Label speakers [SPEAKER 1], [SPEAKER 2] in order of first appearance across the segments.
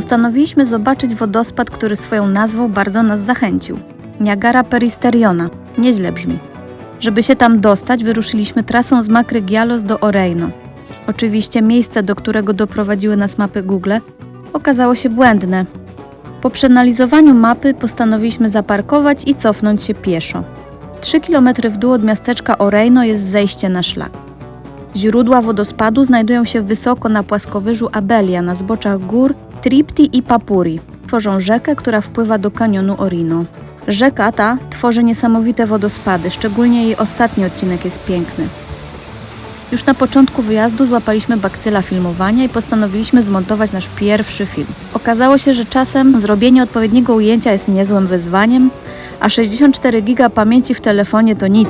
[SPEAKER 1] postanowiliśmy zobaczyć wodospad, który swoją nazwą bardzo nas zachęcił. Niagara Peristeriona. Nieźle brzmi. Żeby się tam dostać, wyruszyliśmy trasą z Macry Gialos do Oreino. Oczywiście miejsce, do którego doprowadziły nas mapy Google, okazało się błędne. Po przeanalizowaniu mapy postanowiliśmy zaparkować i cofnąć się pieszo. 3 km w dół od miasteczka Oreino jest zejście na szlak. Źródła wodospadu znajdują się wysoko na płaskowyżu Abelia na zboczach gór Tripti i Papuri. Tworzą rzekę, która wpływa do kanionu Orino. Rzeka ta tworzy niesamowite wodospady, szczególnie jej ostatni odcinek jest piękny. Już na początku wyjazdu złapaliśmy bakcyla filmowania i postanowiliśmy zmontować nasz pierwszy film. Okazało się, że czasem zrobienie odpowiedniego ujęcia jest niezłym wyzwaniem, a 64 giga pamięci w telefonie to nic.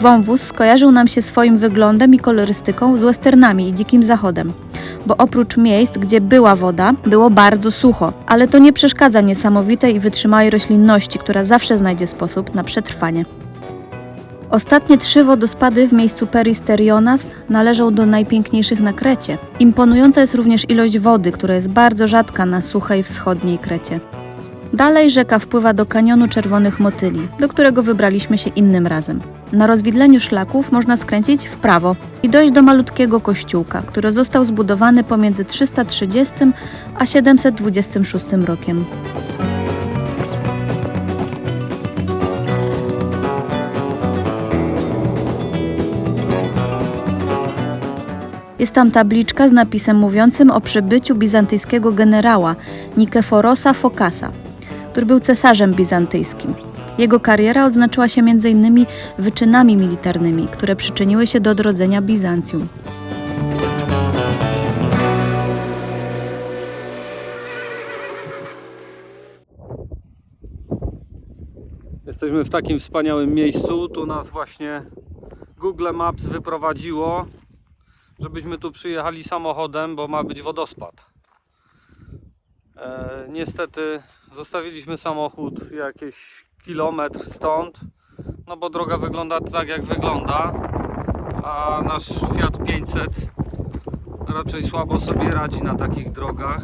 [SPEAKER 1] Wąwóz skojarzył nam się swoim wyglądem i kolorystyką z westernami i dzikim zachodem, bo oprócz miejsc, gdzie była woda, było bardzo sucho. Ale to nie przeszkadza niesamowitej i wytrzymałej roślinności, która zawsze znajdzie sposób na przetrwanie. Ostatnie trzy wodospady w miejscu Peristerionas należą do najpiękniejszych na Krecie. Imponująca jest również ilość wody, która jest bardzo rzadka na suchej wschodniej Krecie. Dalej rzeka wpływa do kanionu Czerwonych Motyli, do którego wybraliśmy się innym razem. Na rozwidleniu szlaków można skręcić w prawo i dojść do malutkiego kościółka, który został zbudowany pomiędzy 330 a 726 rokiem. Jest tam tabliczka z napisem mówiącym o przybyciu bizantyjskiego generała Nikeforosa Fokasa, który był cesarzem bizantyjskim. Jego kariera odznaczyła się m.in. wyczynami militarnymi, które przyczyniły się do odrodzenia Bizancjum.
[SPEAKER 2] Jesteśmy w takim wspaniałym miejscu. Tu nas właśnie Google Maps wyprowadziło, żebyśmy tu przyjechali samochodem, bo ma być wodospad. E, niestety zostawiliśmy samochód jakiś kilometr stąd, no bo droga wygląda tak jak wygląda, a nasz Fiat 500 raczej słabo sobie radzi na takich drogach.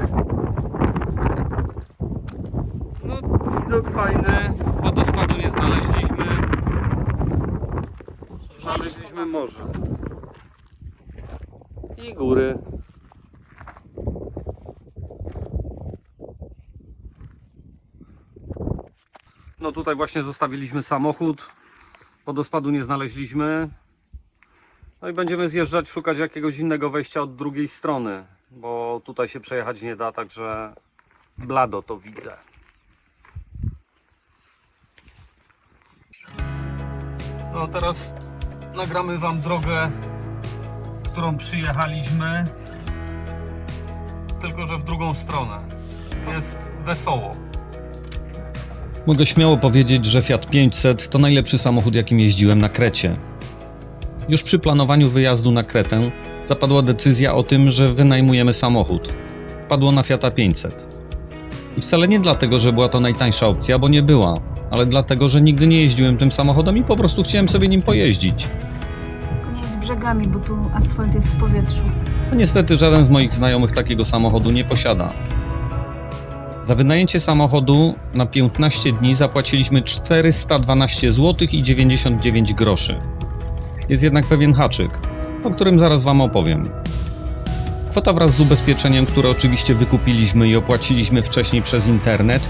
[SPEAKER 2] No, widok fajny, wodospadu nie znaleźliśmy. Znaleźliśmy morze. I góry. No tutaj właśnie zostawiliśmy samochód. Wodospadu nie znaleźliśmy. No i będziemy zjeżdżać, szukać jakiegoś innego wejścia od drugiej strony, bo tutaj się przejechać nie da, także blado to widzę. No teraz nagramy Wam drogę, którą przyjechaliśmy, tylko że w drugą stronę. Jest wesoło.
[SPEAKER 3] Mogę śmiało powiedzieć, że Fiat 500 to najlepszy samochód, jakim jeździłem na Krecie. Już przy planowaniu wyjazdu na Kretę zapadła decyzja o tym, że wynajmujemy samochód. Padło na Fiata 500. I wcale nie dlatego, że była to najtańsza opcja, bo nie była, ale dlatego, że nigdy nie jeździłem tym samochodem i po prostu chciałem sobie nim pojeździć.
[SPEAKER 1] Nie jedź brzegami, bo tu asfalt jest w powietrzu.
[SPEAKER 3] A niestety żaden z moich znajomych takiego samochodu nie posiada. Za wynajęcie samochodu na 15 dni zapłaciliśmy 412 zł i 99 groszy. Jest jednak pewien haczyk, o którym zaraz Wam opowiem. Kwota wraz z ubezpieczeniem, które oczywiście wykupiliśmy i opłaciliśmy wcześniej przez internet,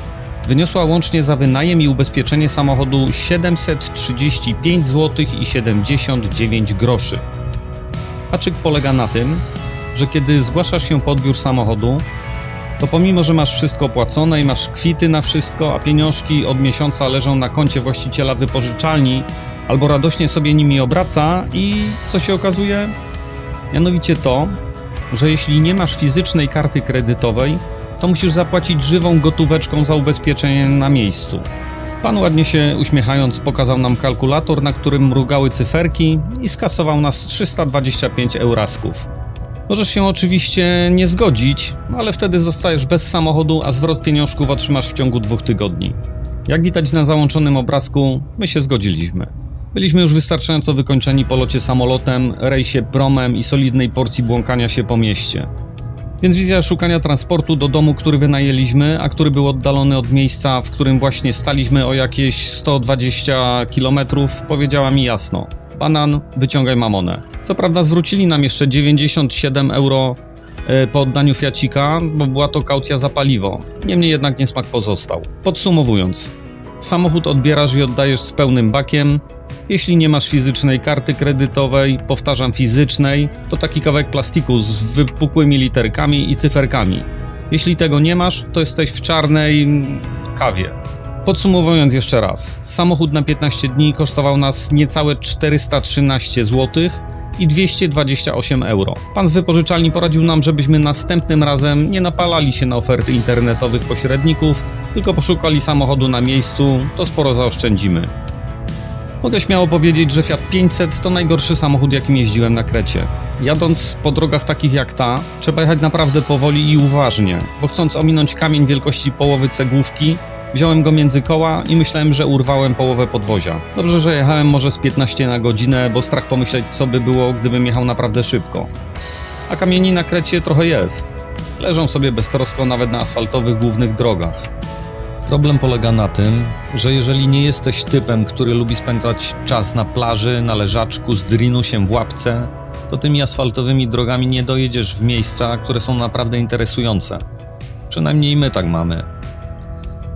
[SPEAKER 3] wyniosła łącznie za wynajem i ubezpieczenie samochodu 735 zł i 79 groszy. Haczyk polega na tym, że kiedy zgłaszasz się po odbiór samochodu, to pomimo, że masz wszystko opłacone i masz kwity na wszystko, a pieniążki od miesiąca leżą na koncie właściciela wypożyczalni, albo radośnie sobie nimi obraca i co się okazuje? Mianowicie to, że jeśli nie masz fizycznej karty kredytowej, to musisz zapłacić żywą gotóweczką za ubezpieczenie na miejscu. Pan ładnie się uśmiechając pokazał nam kalkulator, na którym mrugały cyferki i skasował nas 325 eurasków. Możesz się oczywiście nie zgodzić, ale wtedy zostajesz bez samochodu, a zwrot pieniążków otrzymasz w ciągu dwóch tygodni. Jak widać na załączonym obrazku, my się zgodziliśmy. Byliśmy już wystarczająco wykończeni po locie samolotem, rejsie promem i solidnej porcji błąkania się po mieście. Więc wizja szukania transportu do domu, który wynajęliśmy, a który był oddalony od miejsca, w którym właśnie staliśmy o jakieś 120 km, powiedziała mi jasno: Banan, wyciągaj mamonę. Co prawda zwrócili nam jeszcze 97 euro e, po oddaniu Fiacika, bo była to kaucja za paliwo. Niemniej jednak niesmak pozostał. Podsumowując, samochód odbierasz i oddajesz z pełnym bakiem. Jeśli nie masz fizycznej karty kredytowej, powtarzam fizycznej, to taki kawałek plastiku z wypukłymi literkami i cyferkami. Jeśli tego nie masz, to jesteś w czarnej kawie. Podsumowując jeszcze raz, samochód na 15 dni kosztował nas niecałe 413 zł i 228 euro. Pan z wypożyczalni poradził nam, żebyśmy następnym razem nie napalali się na oferty internetowych pośredników, tylko poszukali samochodu na miejscu, to sporo zaoszczędzimy. Mogę śmiało powiedzieć, że Fiat 500 to najgorszy samochód, jakim jeździłem na Krecie. Jadąc po drogach takich jak ta, trzeba jechać naprawdę powoli i uważnie, bo chcąc ominąć kamień wielkości połowy cegłówki, wziąłem go między koła i myślałem, że urwałem połowę podwozia. Dobrze, że jechałem może z 15 na godzinę, bo strach pomyśleć, co by było, gdybym jechał naprawdę szybko. A kamieni na Krecie trochę jest. Leżą sobie beztrosko nawet na asfaltowych głównych drogach. Problem polega na tym, że jeżeli nie jesteś typem, który lubi spędzać czas na plaży, na leżaczku, z drinusiem w łapce, to tymi asfaltowymi drogami nie dojedziesz w miejsca, które są naprawdę interesujące. Przynajmniej my tak mamy.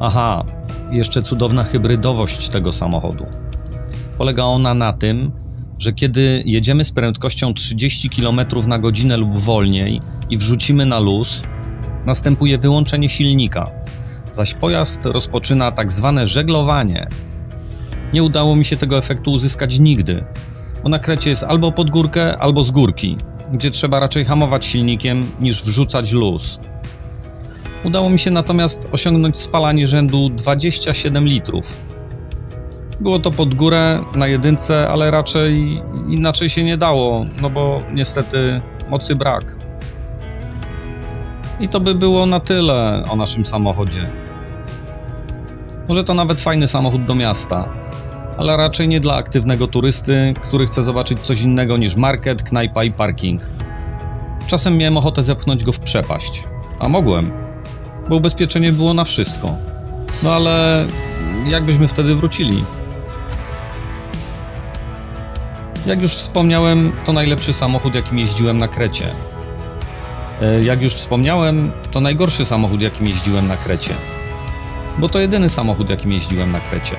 [SPEAKER 3] Aha, jeszcze cudowna hybrydowość tego samochodu. Polega ona na tym, że kiedy jedziemy z prędkością 30 km na godzinę lub wolniej i wrzucimy na luz, następuje wyłączenie silnika zaś pojazd rozpoczyna tak zwane żeglowanie. Nie udało mi się tego efektu uzyskać nigdy, bo na krecie jest albo pod górkę, albo z górki, gdzie trzeba raczej hamować silnikiem niż wrzucać luz. Udało mi się natomiast osiągnąć spalanie rzędu 27 litrów. Było to pod górę na jedynce, ale raczej inaczej się nie dało, no bo niestety mocy brak. I to by było na tyle o naszym samochodzie. Może to nawet fajny samochód do miasta, ale raczej nie dla aktywnego turysty, który chce zobaczyć coś innego niż market, knajpa i parking. Czasem miałem ochotę zepchnąć go w przepaść, a mogłem, bo ubezpieczenie było na wszystko. No ale jak byśmy wtedy wrócili? Jak już wspomniałem, to najlepszy samochód, jakim jeździłem na Krecie. E, Jak już wspomniałem, to najgorszy samochód, jakim jeździłem na Krecie. Bo to jedyny samochód, jakim jeździłem na Krecie.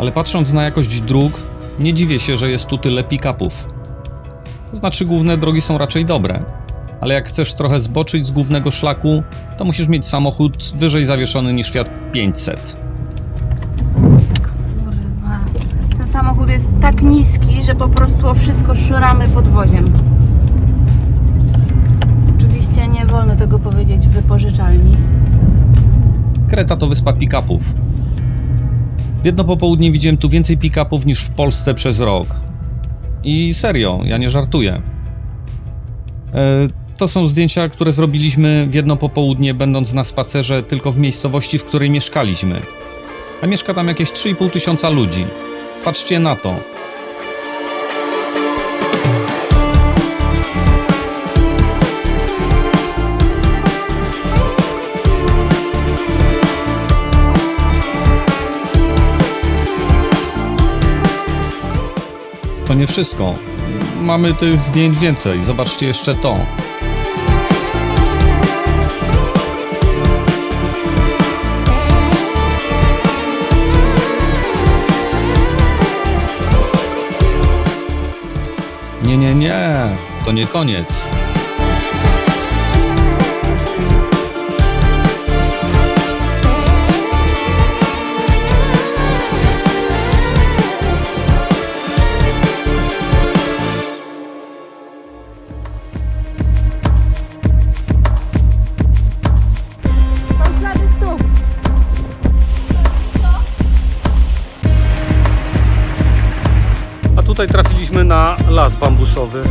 [SPEAKER 3] Ale patrząc na jakość dróg, nie dziwię się, że jest tu tyle pick-upów. To znaczy, główne drogi są raczej dobre, ale jak chcesz trochę zboczyć z głównego szlaku, to musisz mieć samochód wyżej zawieszony niż Fiat 500.
[SPEAKER 1] Kurwa. Ten samochód jest tak niski, że po prostu o wszystko szuramy podwoziem. Oczywiście nie wolno tego powiedzieć w wypożyczalni.
[SPEAKER 3] Kreta to wyspa pick-upów. W jedno popołudnie widziałem tu więcej pick-upów niż w Polsce przez rok. I serio, ja nie żartuję. E, to są zdjęcia, które zrobiliśmy w jedno popołudnie, będąc na spacerze tylko w miejscowości, w której mieszkaliśmy. A mieszka tam jakieś 3,5 tysiąca ludzi. Patrzcie na to. To nie wszystko. Mamy tych zdjęć więcej. Zobaczcie jeszcze to. Nie, nie, nie. To nie koniec. Tutaj trafiliśmy na las bambusowy.